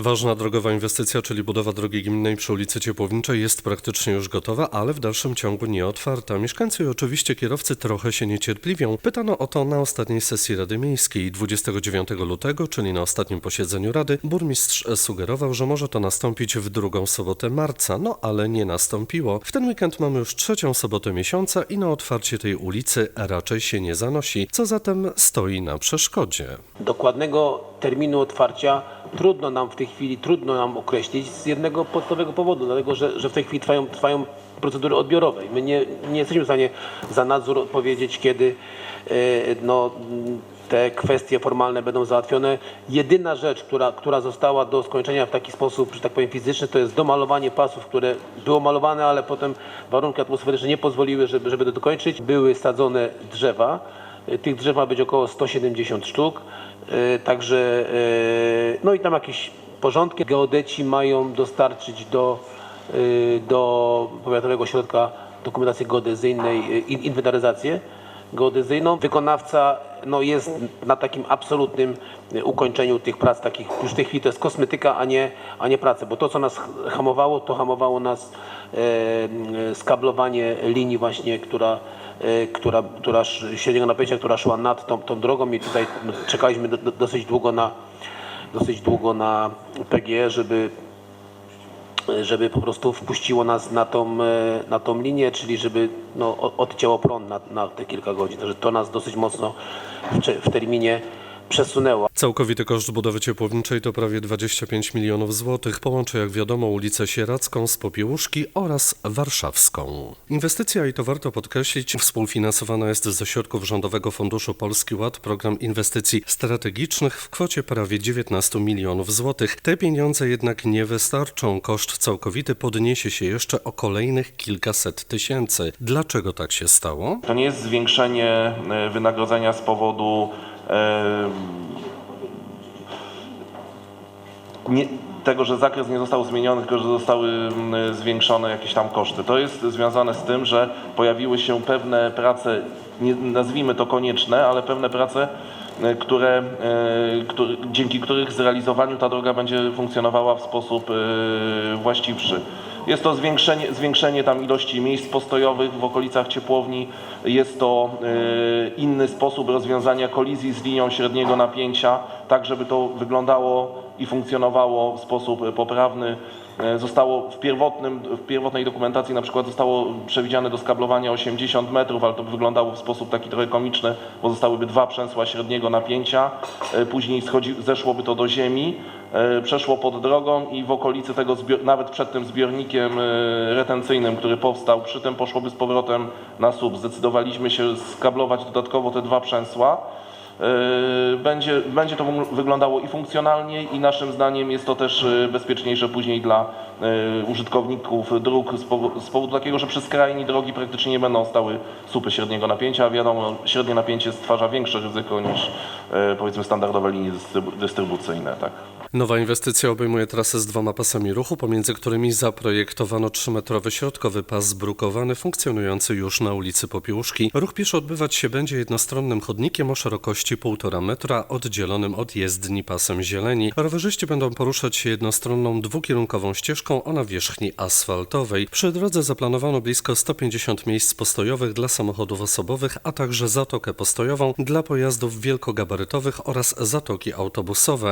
Ważna drogowa inwestycja, czyli budowa drogi gminnej przy ulicy Ciepłowniczej jest praktycznie już gotowa, ale w dalszym ciągu nie otwarta. Mieszkańcy i oczywiście kierowcy trochę się niecierpliwią. Pytano o to na ostatniej sesji Rady Miejskiej 29 lutego, czyli na ostatnim posiedzeniu Rady. Burmistrz sugerował, że może to nastąpić w drugą sobotę marca, no ale nie nastąpiło. W ten weekend mamy już trzecią sobotę miesiąca i na otwarcie tej ulicy raczej się nie zanosi. Co zatem stoi na przeszkodzie? Dokładnego terminu otwarcia trudno nam w tej chwili, trudno nam określić z jednego podstawowego powodu, dlatego że, że w tej chwili trwają, trwają procedury odbiorowe. My nie, nie jesteśmy w stanie za nadzór powiedzieć, kiedy e, no, te kwestie formalne będą załatwione. Jedyna rzecz, która, która została do skończenia w taki sposób, że tak powiem fizyczny, to jest domalowanie pasów, które było malowane, ale potem warunki atmosferyczne nie pozwoliły, żeby, żeby to dokończyć. Były sadzone drzewa. Tych drzew ma być około 170 sztuk. E, Także, e, no i tam jakieś porządki. Geodeci mają dostarczyć do, e, do Powiatowego Ośrodka Dokumentacji Geodezyjnej in- inwentaryzację geodezyjną. Wykonawca no, jest na takim absolutnym e, ukończeniu tych prac, takich już w tej chwili to jest kosmetyka, a nie, a nie prace, bo to co nas hamowało, to hamowało nas e, skablowanie linii właśnie, która e, która, która średniego napięcia, która szła nad tą, tą drogą i tutaj no, czekaliśmy do, dosyć długo na dosyć długo na PGE, żeby żeby po prostu wpuściło nas na tą, e, na tą linię, czyli żeby no, odcięło prąd na, na te kilka godzin. Także to nas dosyć mocno w, w terminie przesunęło. Całkowity koszt budowy ciepłowniczej to prawie 25 milionów złotych. Połączy, jak wiadomo, ulicę Sieradzką z Popiełuszki oraz Warszawską. Inwestycja, i to warto podkreślić, współfinansowana jest ze środków Rządowego Funduszu Polski Ład, program inwestycji strategicznych w kwocie prawie 19 milionów złotych. Te pieniądze jednak nie wystarczą. Koszt całkowity podniesie się jeszcze o kolejnych kilkaset tysięcy. Dlaczego tak się stało? To nie jest zwiększenie e, wynagrodzenia z powodu nie, tego, że zakres nie został zmieniony, tylko że zostały mm, zwiększone jakieś tam koszty. To jest związane z tym, że pojawiły się pewne prace, nie nazwijmy to konieczne, ale pewne prace, e, które, dzięki których zrealizowaniu ta droga będzie funkcjonowała w sposób e, właściwszy. Jest to zwiększenie, zwiększenie tam ilości miejsc postojowych w okolicach ciepłowni. Jest to e, inny sposób rozwiązania kolizji z linią średniego napięcia, tak żeby to wyglądało i funkcjonowało w sposób e, poprawny. E, Zostało w, pierwotnym, w pierwotnej dokumentacji na przykład zostało przewidziane do skablowania 80 metrów, ale to wyglądało w sposób taki trochę komiczny, bo zostałyby dwa przęsła średniego napięcia. E, Później schodzi, zeszłoby to do ziemi, e, przeszło pod drogą i w okolicy tego, nawet przed tym zbiornikiem retencyjnym, który powstał, przy tym poszłoby z powrotem na słup. Zdecydowaliśmy się skablować dodatkowo te dwa przęsła. Yy, Będzie, będzie to wygl- wyglądało i funkcjonalnie i naszym zdaniem jest to też yy, bezpieczniejsze później dla yy, użytkowników dróg z powo- z powodu takiego, że przy skrajni drogi praktycznie nie będą stały słupy średniego napięcia, a wiadomo, średnie napięcie stwarza większe ryzyko niż powiedzmy standardowe linie dystrybu- dystrybucyjne. Tak. Nowa inwestycja obejmuje trasę z dwoma pasami ruchu, pomiędzy którymi zaprojektowano 3-metrowy środkowy pas zbrukowany, funkcjonujący już na ulicy Popiełuszki. Ruch pieszy odbywać się będzie jednostronnym chodnikiem o szerokości 1,5 metra, oddzielonym od jezdni pasem zieleni. Rowerzyści będą poruszać się jednostronną dwukierunkową ścieżką o nawierzchni asfaltowej. Przy drodze zaplanowano blisko 150 miejsc postojowych dla samochodów osobowych, a także zatokę postojową dla pojazdów wielkogabarytowych oraz zatoki autobusowe.